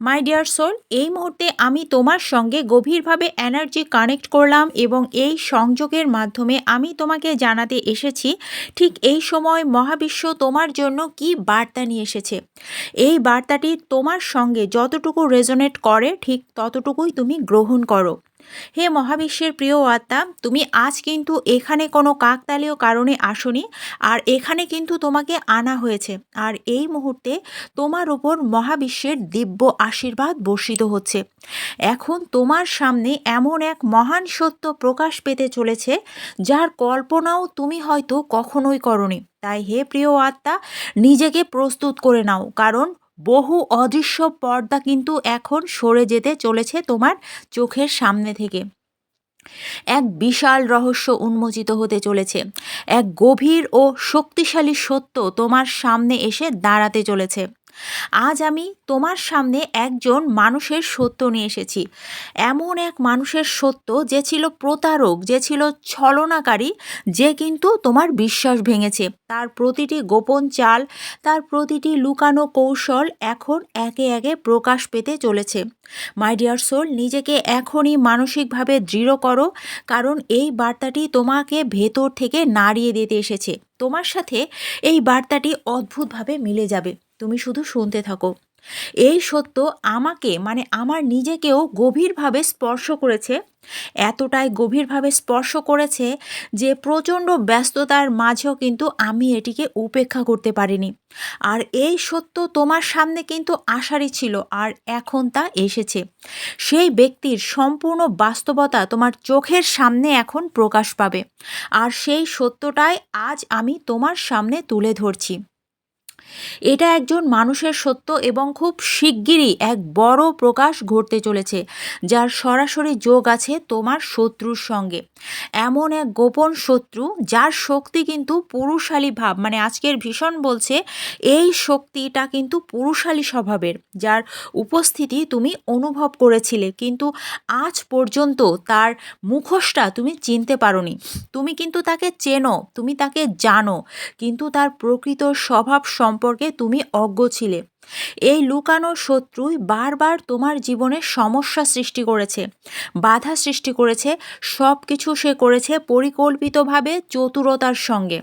মাই dear soul এই মুহূর্তে আমি তোমার সঙ্গে গভীরভাবে এনার্জি কানেক্ট করলাম এবং এই সংযোগের মাধ্যমে আমি তোমাকে জানাতে এসেছি, ঠিক এই সময় মহাবিশ্ব তোমার জন্য কি বার্তা নিয়ে এসেছে। এই বার্তাটি তোমার সঙ্গে যতটুকু রেজোনেট করে, ঠিক ততটুকুই তুমি গ্রহণ করো। হে মহাবিশ্বের প্রিয় আত্মা, তুমি আজ কিন্তু এখানে কোনো কাকতালীয় কারণে আসনি, আর এখানে কিন্তু তোমাকে আনা হয়েছে। আর এই মুহূর্তে তোমার উপর মহাবিশ্বের দিব্য আশীর্বাদ বর্ষিত হচ্ছে। এখন তোমার সামনে এমন এক মহান সত্য প্রকাশ পেতে চলেছে, যার কল্পনাও তুমি হয়তো কখনোই করনি। তাই হে প্রিয় আত্মা, নিজেকে প্রস্তুত করে নাও, কারণ বহু অদৃশ্য পর্দা কিন্তু এখন সরে যেতে চলেছে তোমার চোখের সামনে থেকে। এক বিশাল রহস্য উন্মোচিত হতে চলেছে। এক গভীর ও শক্তিশালী সত্য তোমার সামনে এসে দাঁড়াতে চলেছে। আজ আমি তোমার সামনে একজন মানুষের সত্য নিয়ে এসেছি। এমন এক মানুষের সত্য যে ছিল প্রতারক, যে ছিল ছলনাকারী, যে কিন্তু তোমার বিশ্বাস ভেঙেছে। তার প্রতিটি গোপন চাল, তার প্রতিটি লুকানো কৌশল এখন একে একে প্রকাশ পেতে চলেছে। মাই ডিয়ার সোল নিজেকে এখনই মানসিকভাবে দৃঢ় করো, কারণ এই বার্তাটি তোমাকে ভেতর থেকে নাড়িয়ে দিতে এসেছে। তোমার সাথে এই বার্তাটি অদ্ভুতভাবে মিলে যাবে। তুমি শুধু শুনতে থাকো। এই সত্য আমাকে মানে আমার নিজেকেও গভীরভাবে স্পর্শ করেছে। এতটাই গভীরভাবে স্পর্শ করেছে যে প্রচণ্ড ব্যস্ততার মাঝেও কিন্তু আমি এটিকে উপেক্ষা করতে পারিনি। আর এই সত্য তোমার সামনে কিন্তু আশারই ছিল, আর এখন তা এসেছে। সেই ব্যক্তির সম্পূর্ণ বাস্তবতা তোমার চোখের সামনে এখন প্রকাশ পাবে। আর সেই সত্যটাই আজ আমি তোমার সামনে তুলে ধরছি। এটা একজন মানুষের সত্য এবং খুব শিগগিরই এক বড় প্রকাশ ঘটতে চলেছে, যার সরাসরি যোগ আছে তোমার শত্রুর সঙ্গে। এমন এক গোপন শত্রু, যার শক্তি কিন্তু পুরুষালী ভাব মানে আজকের ভীষণ বলছে, এই শক্তিটা কিন্তু পুরুষালী স্বভাবের, যার উপস্থিতি তুমি অনুভব করেছিলে, কিন্তু আজ পর্যন্ত তার মুখোশটা তুমি চিনতে পারোনি। তুমি কিন্তু তাকে চেনো, তুমি তাকে জানো, কিন্তু তার প্রকৃত স্বভাব সম্পর্কে তুমি অজ্ঞ ছিলে। এই লুকানো শত্রুই বারবার তোমার জীবনে সমস্যা সৃষ্টি করেছে, বাধা সৃষ্টি করেছে সব কিছু সে করেছে পরিকল্পিতভাবে চতুরতার সঙ্গে।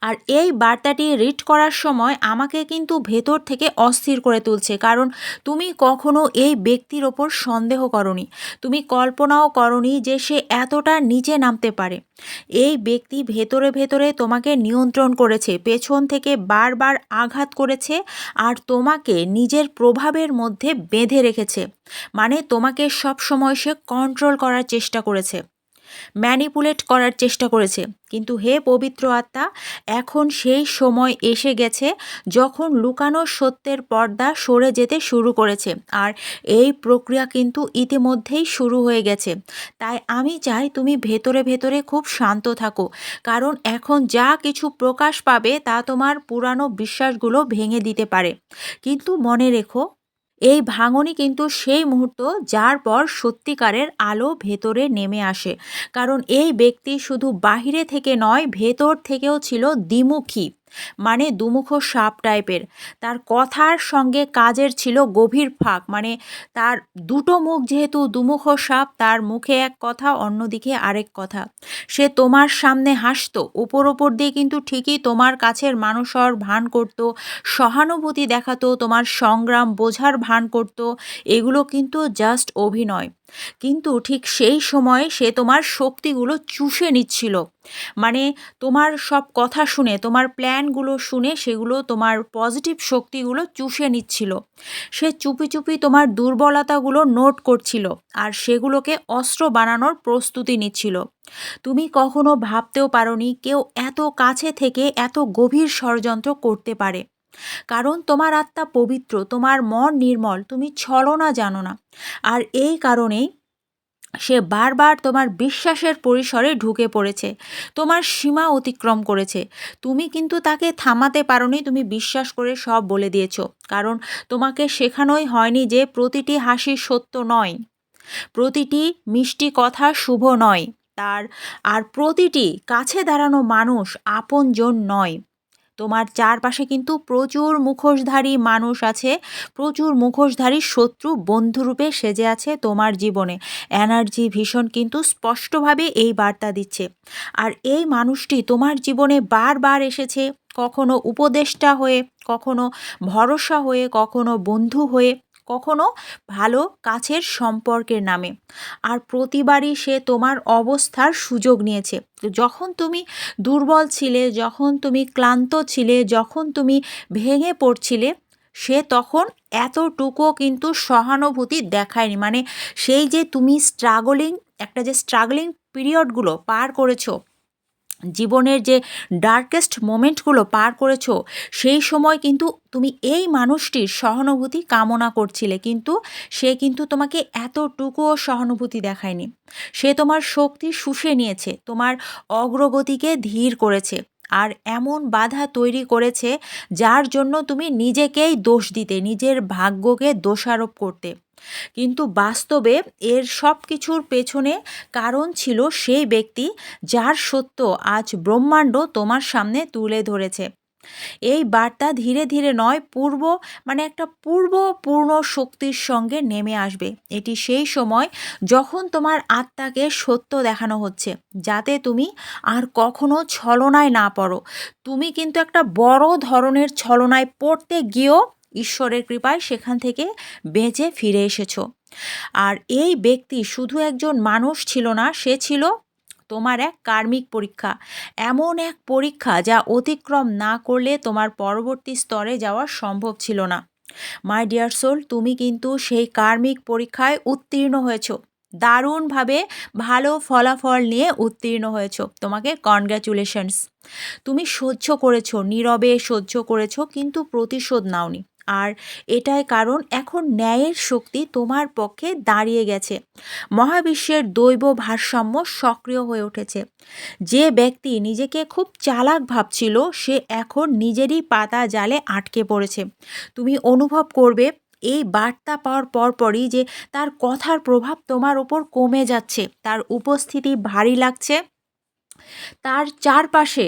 আর এই বার্তাটি রিড করার সময় আমাকে কিন্তু ভেতর থেকে অস্থির করে তুলছে, কারণ তুমি কখনো এই ব্যক্তির ওপর সন্দেহ করনি, তুমি কল্পনাও করনি যে সে এতটা নিচে নামতে পারে। এই ব্যক্তি ভেতরে ভেতরে তোমাকে নিয়ন্ত্রণ করেছে, পেছন থেকে বারবার আঘাত করেছে আর তোমাকে নিজের প্রভাবের মধ্যে বেঁধে রেখেছে। মানে তোমাকে সব সময় সে কন্ট্রোল করার চেষ্টা করেছে। ম্যানিপুলেট করার চেষ্টা করেছে। কিন্তু হে পবিত্র আত্মা, এখন সেই সময় এসে গেছে যখন লুকানো সত্যের পর্দা সরে যেতে শুরু করেছে। আর এই প্রক্রিয়া কিন্তু ইতিমধ্যেই শুরু হয়ে গেছে। তাই আমি চাই তুমি ভেতরে ভেতরে খুব শান্ত থাকো। কারণ এখন যা কিছু প্রকাশ পাবে তা তোমার পুরানো বিশ্বাসগুলো ভেঙে দিতে পারে। কিন্তু মনে রেখো এই ভাঙনই কিন্তু সেই মুহূর্ত যার পর সত্যিকারের আলো ভেতরে নেমে আসে। কারণ এই ব্যক্তি শুধু বাহিরে থেকে নয়, ভেতর থেকেও ছিল দ্বিমুখী। মানে দুমুখ সাপ টাইপের। তার কথার সঙ্গে কাজের ছিল গভীর ফাঁক। মানে তার দুটো মুখ যেহেতু দুমুখ সাপ, তার মুখে এক কথা, অন্যদিকে আরেক কথা। সে তোমার সামনে হাসতো। ওপর ওপর দিয়ে কিন্তু ঠিকই তোমার কাছের মানুষর ভান করতো, সহানুভূতি দেখাতো, তোমার সংগ্রাম বোঝার ভান করতো। এগুলো কিন্তু জাস্ট অভিনয়। কিন্তু ঠিক সেই সময় সে তোমার শক্তিগুলো চুষে নিচ্ছিল। মানে তোমার সব কথা শুনে, তোমার প্ল্যানগুলো শুনে সেগুলো তোমার পজিটিভ শক্তিগুলো চুষে নিচ্ছিল। সে চুপি চুপি তোমার দুর্বলতাগুলো নোট করছিল আর সেগুলোকে অস্ত্র বানানোর প্রস্তুতি নিচ্ছিল। তুমি কখনো ভাবতেও পারোনি কেউ এত কাছে থেকে এত গভীর ষড়যন্ত্র করতে পারে। কারণ তোমার আত্মা পবিত্র, তোমার মন নির্মল, তুমি ছলনা জানো না। আর এই কারণেই সে বারবার তোমার বিশ্বাসের পরিসরে ঢুকে পড়েছে, তোমার সীমা অতিক্রম করেছে। তুমি কিন্তু তাকে থামাতে পারোনি, তুমি বিশ্বাস করে সব বলে দিয়েছ। কারণ তোমাকে শেখানোই হয়নি যে প্রতিটি হাসি সত্য নয়, প্রতিটি মিষ্টি কথা শুভ নয়, তার আর প্রতিটি কাছে দাঁড়ানো মানুষ আপনজন নয়। তোমার চারপাশে কিন্তু প্রচুর মুখোশধারী মানুষ আছে, প্রচুর মুখোশধারী শত্রু বন্ধুরূপে সেজে আছে তোমার জীবনে। এনার্জি ভীষণ কিন্তু স্পষ্টভাবে এই বার্তা দিচ্ছে। আর এই মানুষটি তোমার জীবনে বারবার এসেছে, কখনো উপদেষ্টা হয়ে, কখনো ভরসা হয়ে, কখনো বন্ধু হয়ে কখনো ভালো কাছের সম্পর্কের নামে। আর প্রতিবারই সে তোমার অবস্থার সুযোগ নিয়েছে। যখন তুমি দুর্বল ছিলে, যখন তুমি ক্লান্ত ছিলে, যখন তুমি ভেঙে পড়ছিলে, সে তখন এতটুকুও কিন্তু সহানুভূতি দেখায়নি। মানে সেই যে তুমি স্ট্রাগলিং একটা যে স্ট্রাগলিং পিরিয়ডগুলো পার করেছ জীবনের যে ডার্কেস্ট মোমেন্টগুলো পার করেছ, সেই সময় কিন্তু তুমি এই মানুষটির সহানুভূতি কামনা করছিলে, কিন্তু সে কিন্তু তোমাকে এতটুকুও সহানুভূতি দেখায়নি। সে তোমার শক্তি শুষে নিয়েছে, তোমার অগ্রগতিকে ধীর করেছে। আর এমন বাধা তৈরি করেছে যার জন্য তুমি নিজেকেই দোষ দিতে, নিজের ভাগ্যকে দোষারোপ করতে। কিন্তু বাস্তবে এর সব কিছুর পেছনে কারণ ছিল সেই ব্যক্তি যার সত্য আজ ব্রহ্মাণ্ড তোমার সামনে তুলে ধরেছে। এই বার্তা ধীরে ধীরে নয়, পূর্ব মানে একটা পূর্ব পূর্ণ শক্তির সঙ্গে নেমে আসবে। এটি সেই সময় যখন তোমার আত্মাকে সত্য দেখানো হচ্ছে, যাতে তুমি আর কখনো ছলনায় না পড়ো। তুমি কিন্তু একটা বড় ধরনের ছলনায় পড়তে গিয়েও ঈশ্বরের কৃপায় সেখান থেকে বেঁচে ফিরে এসেছ। আর এই ব্যক্তি শুধু একজন মানুষ ছিল না, সে ছিল তোমার এক কার্মিক পরীক্ষা। এমন এক পরীক্ষা যা অতিক্রম না করলে তোমার পরবর্তী স্তরে যাওয়া সম্ভব ছিল না। মাই ডিয়ার সোল তুমি কিন্তু সেই কার্মিক পরীক্ষায় উত্তীর্ণ হয়েছো। দারুণভাবে ভালো ফলাফল নিয়ে উত্তীর্ণ হয়েছ। তোমাকে কনগ্র্যাচুলেশনস তুমি সহ্য করেছ, নীরবে সহ্য করেছ, কিন্তু প্রতিশোধ নাওনি। আর এটাই কারণ এখন ন্যায়ের শক্তি তোমার পক্ষে দাঁড়িয়ে গেছে। মহাবিশ্বের দৈব ভারসাম্য সক্রিয় হয়ে উঠেছে। যে ব্যক্তি নিজেকে খুব চালাক ভাবছিল, সে এখন নিজেরই পাতা জালে আটকে পড়েছে। তুমি অনুভব করবে, এই বার্তা পাওয়ার পরপরই যে তার কথার প্রভাব তোমার ওপর কমে যাচ্ছে, তার উপস্থিতি ভারী লাগছে। তার চারপাশে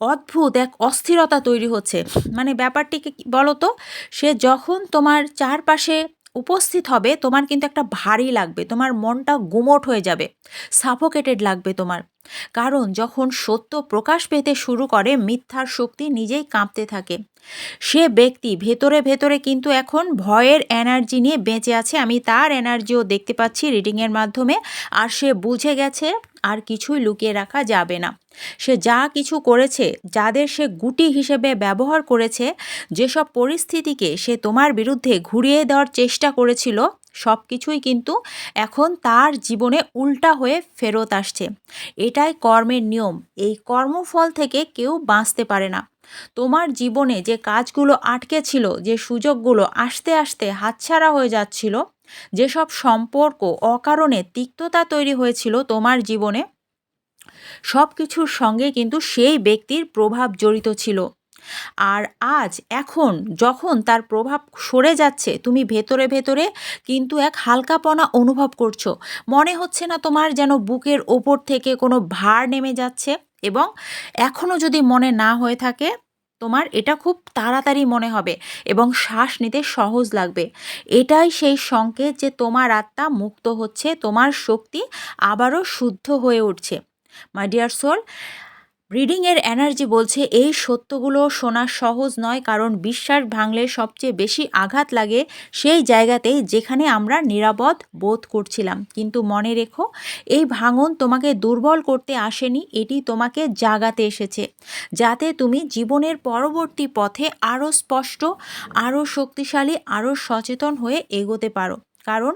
অদ্ভুত এক অস্থিরতা তৈরি হচ্ছে। মানে ব্যাপারটিকে বলো তো সে যখন তোমার চারপাশে উপস্থিত হবে, তোমার কিন্তু একটা ভারী লাগবে, তোমার মনটা গুমট হয়ে যাবে সাফোকেটেড লাগবে তোমার। কারণ যখন সত্য প্রকাশ পেতে শুরু করে, মিথ্যার শক্তি নিজেই কাঁপতে থাকে। সে ব্যক্তি ভেতরে ভেতরে কিন্তু এখন ভয়ের এনার্জি নিয়ে বেঁচে আছে। আমি তার এনার্জিও দেখতে পাচ্ছি রিডিংয়ের মাধ্যমে। আর সে বুঝে গেছে, আর কিছুই লুকিয়ে রাখা যাবে না। সে যা কিছু করেছে, যাদের সে গুটি হিসেবে ব্যবহার করেছে, যেসব পরিস্থিতিকে সে তোমার বিরুদ্ধে ঘুরিয়ে দেওয়ার চেষ্টা করেছিল সব কিছুই কিন্তু এখন তার জীবনে উল্টা হয়ে ফেরত আসছে। এটাই কর্মের নিয়ম। এই কর্মফল থেকে কেউ বাঁচতে পারে না। তোমার জীবনে যে কাজগুলো আটকে ছিল যে সুযোগগুলো আসতে আসতে হাতছাড়া হয়ে যাচ্ছিল, যেসব সম্পর্ক অকারণে তিক্ততা তৈরি হয়েছিল তোমার জীবনে সব কিছুর সঙ্গে কিন্তু সেই ব্যক্তির প্রভাব জড়িত ছিল। আর আজ, এখন যখন তার প্রভাব সরে যাচ্ছে, তুমি ভেতরে ভেতরে কিন্তু এক হালকাপনা অনুভব করছ। মনে হচ্ছে না তোমার যেন বুকের ওপর থেকে কোনো ভার নেমে যাচ্ছে এবং এখনও যদি মনে না হয়ে থাকে, তোমার এটা খুব তাড়াতাড়ি মনে হবে এবং শ্বাস নিতে সহজ লাগবে। এটাই সেই সংকেত যে তোমার আত্মা মুক্ত হচ্ছে, তোমার শক্তি আবারও শুদ্ধ হয়ে উঠছে। মাই ডিয়ার সোল রিডিংয়ের এনার্জি বলছে, এই সত্যগুলো শোনা সহজ নয়, কারণ বিশ্বাস ভাঙলে সবচেয়ে বেশি আঘাত লাগে সেই জায়গাতেই যেখানে আমরা নিরাপদ বোধ করছিলাম। কিন্তু মনে রেখো, এই ভাঙন তোমাকে দুর্বল করতে আসেনি, এটি তোমাকে জাগাতে এসেছে, যাতে তুমি জীবনের পরবর্তী পথে আরও স্পষ্ট, আরও শক্তিশালী, আরও সচেতন হয়ে এগোতে পারো। কারণ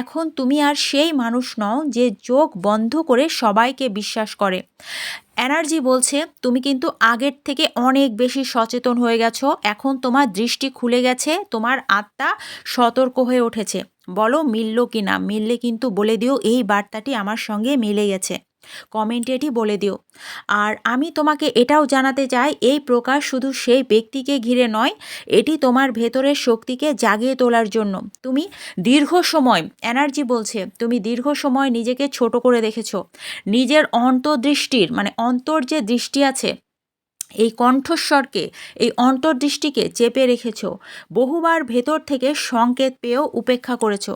এখন তুমি আর সেই মানুষ নও যে চোখ বন্ধ করে সবাইকে বিশ্বাস করে। এনার্জি বলছে, তুমি কিন্তু আগের থেকে অনেক বেশি সচেতন হয়ে গেছো। এখন তোমার দৃষ্টি খুলে গেছে, তোমার আত্মা সতর্ক হয়ে উঠেছে। বলো মিলল কি না মিললে কিন্তু বলে দিও, এই বার্তাটি আমার সঙ্গে মিলে গেছে। কমেন্টে এটি বলে দিও। আর আমি তোমাকে এটাও জানাতে চাই, এই প্রকাশ শুধু সেই ব্যক্তিকে ঘিরে নয়, এটি তোমার ভেতরের শক্তিকে জাগিয়ে তোলার জন্য। তুমি দীর্ঘ সময়, এনার্জি বলছে, তুমি দীর্ঘ সময় নিজেকে ছোট করে দেখেছ। নিজের অন্তর্দৃষ্টির মানে অন্তর যে দৃষ্টি আছে এই কণ্ঠস্বরকে, এই অন্তর্দৃষ্টিকে চেপে রেখেছ, বহুবার ভেতর থেকে সংকেত পেয়েও উপেক্ষা করেছ।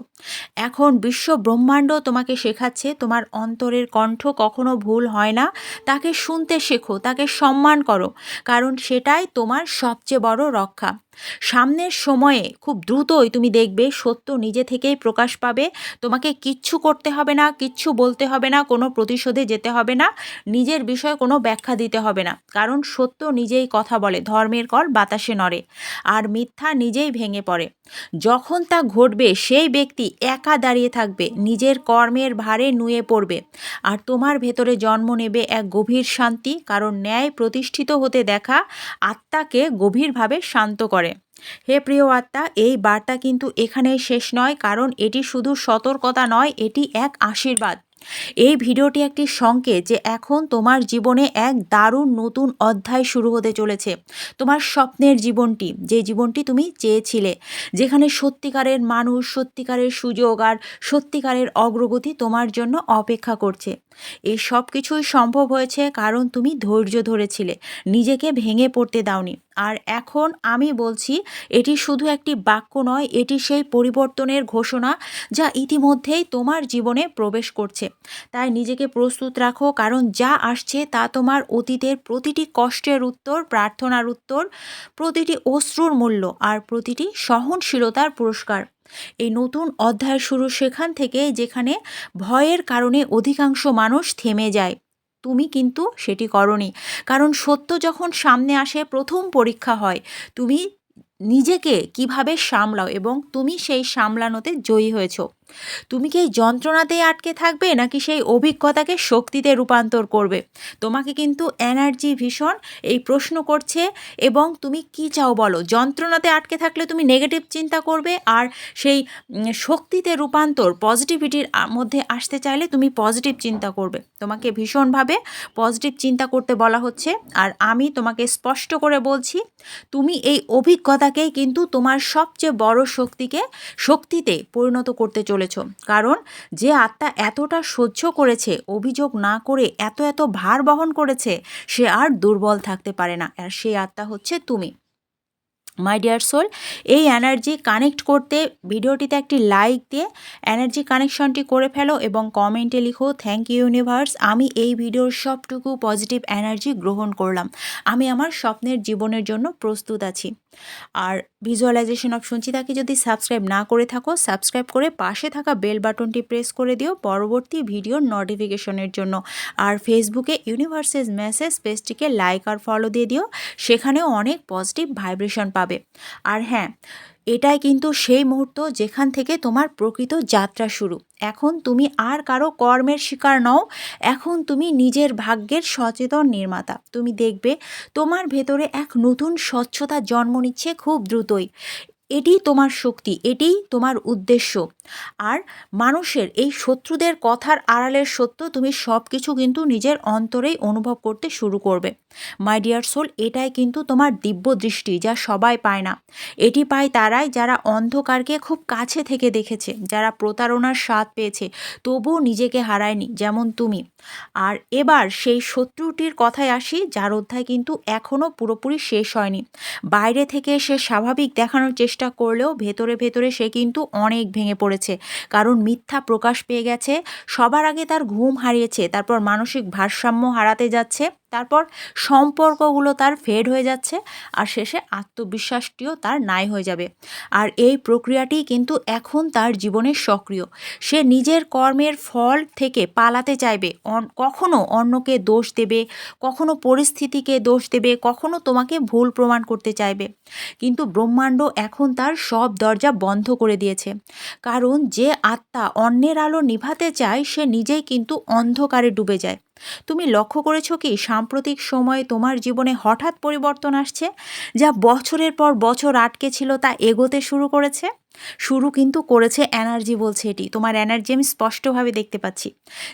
এখন বিশ্ব ব্রহ্মাণ্ড তোমাকে শেখাচ্ছে, তোমার অন্তরের কণ্ঠ কখনো ভুল হয় না, তাকে শুনতে শেখো, তাকে সম্মান করো, কারণ সেটাই তোমার সবচেয়ে বড় রক্ষা। সামনের সময়ে খুব দ্রুতই তুমি দেখবে সত্য নিজে থেকেই প্রকাশ পাবে। তোমাকে কিচ্ছু করতে হবে না, কিচ্ছু বলতে হবে না, কোনো প্রতিশোধে যেতে হবে না, নিজের বিষয়ে কোনো ব্যাখ্যা দিতে হবে না। কারণ সত্য নিজেই কথা বলে, ধর্মের কল বাতাসে নড়ে আর মিথ্যা নিজেই ভেঙে পড়ে। যখন তা ঘটবে, সেই ব্যক্তি একা দাঁড়িয়ে থাকবে, নিজের কর্মের ভারে নুয়ে পড়বে আর তোমার ভেতরে জন্ম নেবে এক গভীর শান্তি। কারণ ন্যায় প্রতিষ্ঠিত হতে দেখা আত্মাকে গভীরভাবে শান্ত করে। হে প্রিয় আত্মা, এই বার্তা কিন্তু এখানেই শেষ নয়, কারণ এটি শুধু সতর্কতা নয়, এটি এক আশীর্বাদ। এই ভিডিওটি একটি সংকেত যে এখন তোমার জীবনে এক দারুণ নতুন অধ্যায় শুরু হতে চলেছে। তোমার স্বপ্নের জীবনটি, যে জীবনটি তুমি চেয়েছিলে, যেখানে সত্যিকারের মানুষ, সত্যিকারের সুযোগ আর সত্যিকারের অগ্রগতি তোমার জন্য অপেক্ষা করছে। এই সব কিছুই সম্ভব হয়েছে কারণ তুমি ধৈর্য ধরেছিলে, নিজেকে ভেঙে পড়তে দাওনি। আর এখন আমি বলছি, এটি শুধু একটি বাক্য নয়, এটি সেই পরিবর্তনের ঘোষণা যা ইতিমধ্যেই তোমার জীবনে প্রবেশ করছে। তাই নিজেকে প্রস্তুত রাখো, কারণ যা আসছে তা তোমার অতীতের প্রতিটি কষ্টের উত্তর, প্রার্থনার উত্তর, প্রতিটি অশ্রুর মূল্য আর প্রতিটি সহনশীলতার পুরস্কার। এই নতুন অধ্যায় শুরু সেখান থেকে যেখানে ভয়ের কারণে অধিকাংশ মানুষ থেমে যায়। তুমি কিন্তু সেটি করনি, কারণ সত্য যখন সামনে আসে, প্রথম পরীক্ষা হয়। তুমি নিজেকে কীভাবে সামলাও এবং তুমি সেই সামলানোতে জয়ী হয়েছো। তুমি কি এই যন্ত্রণাতেই আটকে থাকবে, নাকি সেই অভিজ্ঞতাকে শক্তিতে রূপান্তর করবে? তোমাকে কিন্তু এনার্জি ভীষণ এই প্রশ্ন করছে, এবং তুমি কি চাও বলো? যন্ত্রণাতে আটকে থাকলে তুমি নেগেটিভ চিন্তা করবে, আর সেই শক্তিতে রূপান্তর পজিটিভিটির মধ্যে আসতে চাইলে তুমি পজিটিভ চিন্তা করবে। তোমাকে ভীষণভাবে পজিটিভ চিন্তা করতে বলা হচ্ছে, আর আমি তোমাকে স্পষ্ট করে বলছি, তুমি এই অভিজ্ঞতাকেই কিন্তু তোমার সবচেয়ে বড় শক্তিকে, শক্তিতে পরিণত করতে চলে চলেছ। কারণ যে আত্মা এতটা সহ্য করেছে, অভিযোগ না করে এত এত ভার বহন করেছে, সে আর দুর্বল থাকতে পারে না। আর সেই আত্মা হচ্ছে তুমি। মাই ডিয়ার সোল এই এনার্জি কানেক্ট করতে ভিডিওটিতে একটি লাইক দিয়ে এনার্জি কানেকশনটি করে ফেলো এবং কমেন্টে লিখো থ্যাংক ইউ ইউনিভার্স আমি এই ভিডিওর সবটুকু পজিটিভ এনার্জি গ্রহণ করলাম। আমি আমার স্বপ্নের জীবনের জন্য প্রস্তুত আছি। আর ভিজুয়ালাইজেশন অপশন চিতাকে যদি সাবস্ক্রাইব না করে থাকো সাবস্ক্রাইব করে পাশে থাকা বেল বাটনটি প্রেস করে দিও পরবর্তী ভিডিওর নোটিফিকেশনের জন্য। আর ফেসবুকে ইউনিভার্সেস মেসেজ পেজটিকে লাইক আর ফলো দিয়ে দিও, সেখানেও অনেক পজিটিভ ভাইব্রেশন পাবে। আর হ্যাঁ এটাই কিন্তু সেই মুহূর্ত যেখান থেকে তোমার প্রকৃত যাত্রা শুরু। এখন তুমি আর কারও কর্মের শিকার নও, এখন তুমি নিজের ভাগ্যের সচেতন নির্মাতা। তুমি দেখবে তোমার ভেতরে এক নতুন স্বচ্ছতা জন্ম নিচ্ছে খুব দ্রুতই। এটি তোমার শক্তি এটিই তোমার উদ্দেশ্য। আর মানুষের এই শত্রুদের কথার আড়ালের সত্য তুমি সব কিছু কিন্তু নিজের অন্তরেই অনুভব করতে শুরু করবে। মাই ডিয়ার সোল এটাই কিন্তু তোমার দিব্য দৃষ্টি যা সবাই পায় না। এটি পায় তারাই যারা অন্ধকারকে খুব কাছে থেকে দেখেছে, যারা প্রতারণার স্বাদ পেয়েছে, তবুও নিজেকে হারায়নি, যেমন তুমি। আর এবার সেই শত্রুটির কথায় আসি, যার অধ্যায় কিন্তু এখনও পুরোপুরি শেষ হয়নি। বাইরে থেকে সে স্বাভাবিক দেখানোর চেষ্টা করলেও ভেতরে ভেতরে সে কিন্তু অনেক ভেঙে পড়েছে। কারণ মিথ্যা প্রকাশ পেয়ে গেছে, সবার আগে তার ঘুম হারিয়েছে, তারপর মানসিক ভারসাম্য হারাতে যাচ্ছে। তারপর সম্পর্কগুলো তার ফেড হয়ে যাচ্ছে আর শেষে আত্মবিশ্বাসটিও তার নাই হয়ে যাবে। আর এই প্রক্রিয়াটি কিন্তু এখন তার জীবনে সক্রিয়। সে নিজের কর্মের ফল থেকে পালাতে চাইবে। কখনো অন্যকে দোষ দেবে, কখনো পরিস্থিতিকে দোষ দেবে, কখনো তোমাকে ভুল প্রমাণ করতে চাইবে। কিন্তু ব্রহ্মাণ্ড এখন তার সব দরজা বন্ধ করে দিয়েছে। কারণ যে আত্মা অন্যের আলো নিভাতে চায়, সে নিজেই কিন্তু অন্ধকারে ডুবে যায়। তুমি লক্ষ্য করেছ কি সাম্প্রতিক সময়ে তোমার জীবনে হঠাৎ পরিবর্তন আসছে যা বছরের পর বছর আটকে ছিল তা এগোতে শুরু করেছে? শুরু কিন্তু করেছে এনার্জি বলছে এটি। তোমার এনার্জি আমি স্পষ্টভাবে দেখতে পাচ্ছি।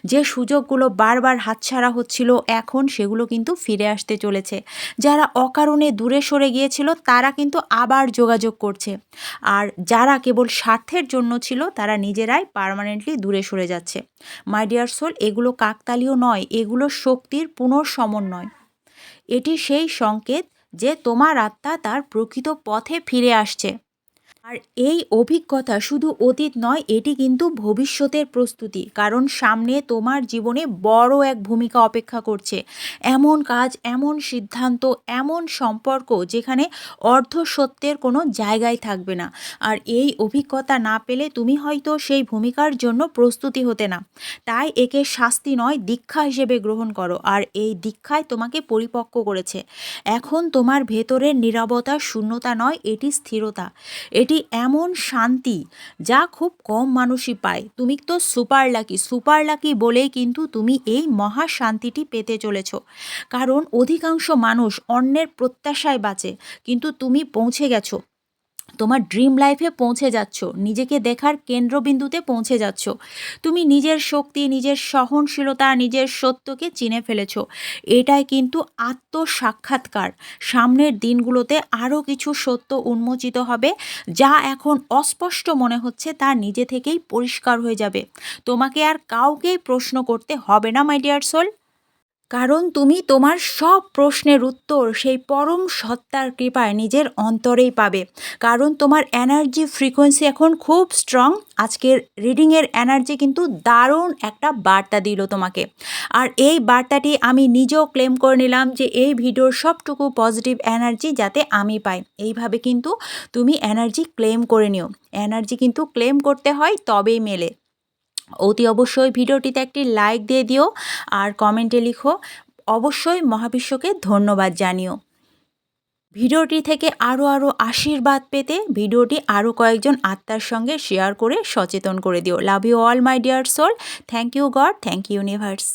যে সুযোগগুলো বারবার হাতছাড়া হচ্ছিল, এখন সেগুলো কিন্তু ফিরে আসতে চলেছে। যারা অকারণে দূরে সরে গিয়েছিল, তারা কিন্তু আবার যোগাযোগ করছে। আর যারা কেবল স্বার্থের জন্য ছিল, তারা নিজেরাই পারমানেন্টলি দূরে সরে যাচ্ছে। মাই ডিয়ার সোল এগুলো কাকতালীয় নয়, এগুলো শক্তির পুনঃসমন্বয়। এটি সেই সংকেত যে তোমার আত্মা তার প্রকৃত পথে ফিরে আসছে। আর এই অভিজ্ঞতা শুধু অতীত নয়, এটি কিন্তু ভবিষ্যতের প্রস্তুতি। কারণ সামনে তোমার জীবনে বড় এক ভূমিকা অপেক্ষা করছে। এমন কাজ, এমন সিদ্ধান্ত, এমন সম্পর্ক যেখানে অর্ধ সত্যের কোনো জায়গায় থাকবে না। আর এই অভিজ্ঞতা না পেলে তুমি হয়তো সেই ভূমিকার জন্য প্রস্তুতি হতে না। তাই একে শাস্তি নয়, দীক্ষা হিসেবে গ্রহণ করো। আর এই দীক্ষায় তোমাকে পরিপক্ক করেছে। এখন তোমার ভেতরের নীরবতা, শূন্যতা নয়, এটি স্থিরতা। এটি এমন শান্তি যা খুব কম মানুষই পায়, তুমি তো সুপার লাকি সুপার লাকি বলেই কিন্তু তুমি এই মহা শান্তিটি পেতে চলেছ। কারণ অধিকাংশ মানুষ অন্যের প্রত্যাশায় বাঁচে, কিন্তু তুমি পৌঁছে গেছো। তোমার ড্রিম লাইফে পৌঁছে যাচ্ছ, নিজেকে দেখার কেন্দ্রবিন্দুতে পৌঁছে যাচ্ছ। তুমি নিজের শক্তি, নিজের সহনশীলতা, নিজের সত্যকে চিনে ফেলেছ। এটাই কিন্তু আত্মসাক্ষাৎকার। সামনের দিনগুলোতে আরও কিছু সত্য উন্মোচিত হবে, যা এখন অস্পষ্ট মনে হচ্ছে তা নিজে থেকেই পরিষ্কার হয়ে যাবে। তোমাকে আর কাউকেই প্রশ্ন করতে হবে না মাই ডিয়ার সোল কারণ তুমি তোমার সব প্রশ্নের উত্তর সেই পরম সত্তার কৃপায় নিজের অন্তরেই পাবে। কারণ তোমার এনার্জি ফ্রিকোয়েন্সি এখন খুব স্ট্রং আজকের রিডিংয়ের এনার্জি কিন্তু দারুণ একটা বার্তা দিল তোমাকে। আর এই বার্তাটি আমি নিজেও ক্লেম করে নিলাম যে এই ভিডিওর সবটুকু পজিটিভ এনার্জি যাতে আমি পাই। এইভাবে কিন্তু তুমি এনার্জি ক্লেম করে নিও। এনার্জি কিন্তু ক্লেম করতে হয় তবেই মেলে। অতি অবশ্যই ভিডিওটিতে একটি লাইক দিয়ে দিও আর কমেন্টে লিখো। অবশ্যই মহাবিশ্বকে ধন্যবাদ জানিও। ভিডিওটি থেকে আরও আরও আশীর্বাদ পেতে ভিডিওটি আরও কয়েকজন আত্মার সঙ্গে শেয়ার করে সচেতন করে দিও। Love you all my dear soul thank you God thank you universe